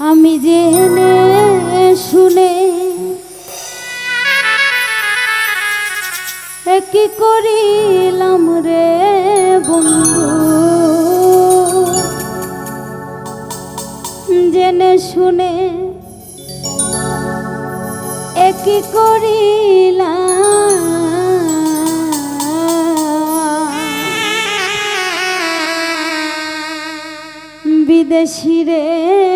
আমি জেনে শুনে কি করিলাম রে বন্ধু? কি করিলা বিদেশি রে।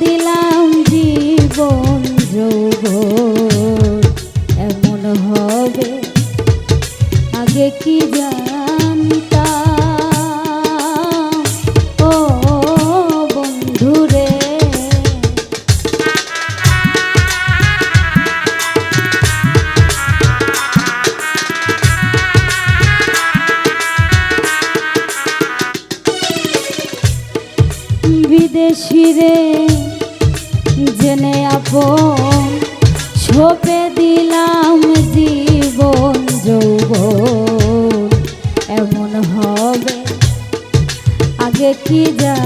দিলাম জীবন যৌব এমন হবে আগে কি জানতাম? ও বন্ধুরে। বিদেশি রে জেনে আপন ছোপে দিলাম জীবন যৌবন। এমন হবে আগে কি যা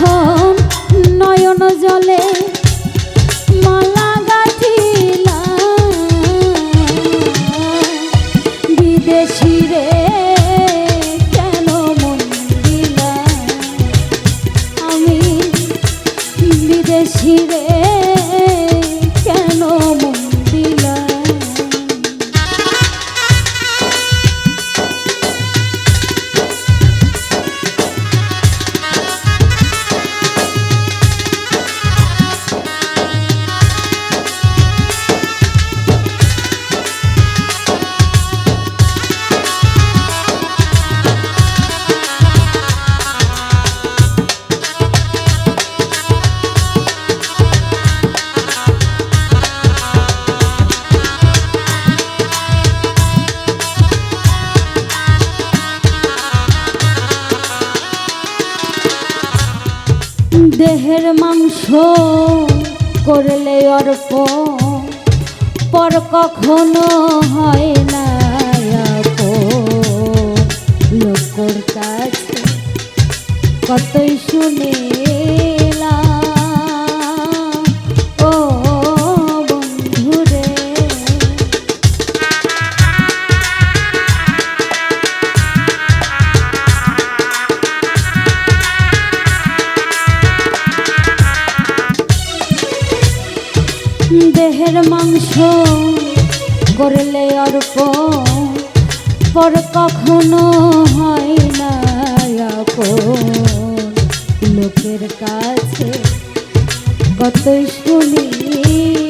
যখন নয়ন জলে করলে অর্প পর কখনো হয় না। লোকর কাছে কতই শুনিলাম করলে অর্প পর কখনো হয় না লোকের কাছে কতই শুনিলাম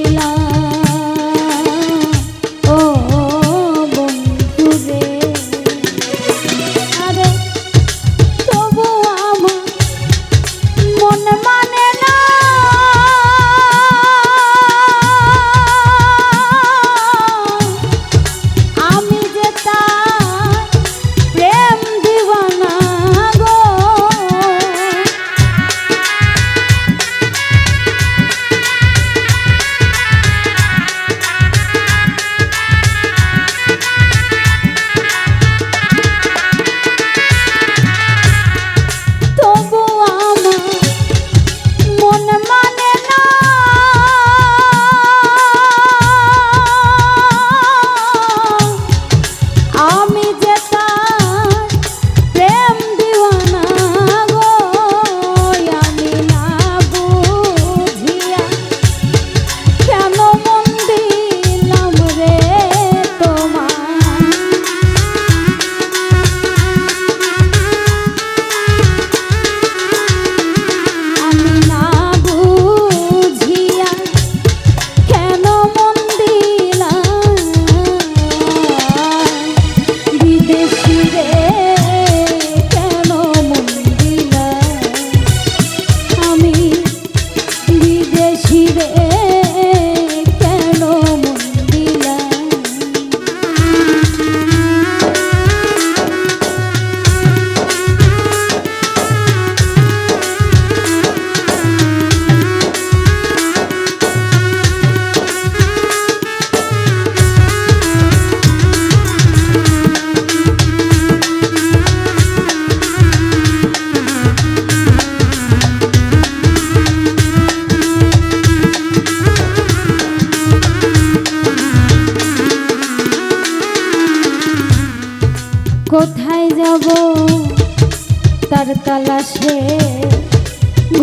তার তালাশে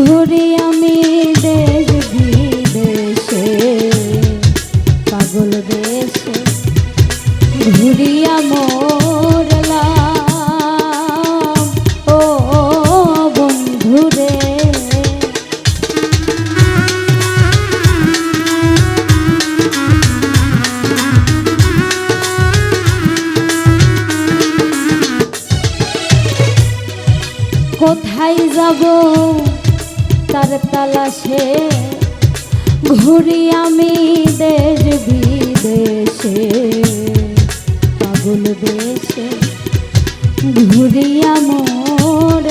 ঘুরি আমি দেশ বিদেশে পাগল দেশে। ঘুরিয়া মরলাম তার তালাশে ঘুরি আমি দেশ বিদেশে। পাগল দেশে ঘুরিয়া মোর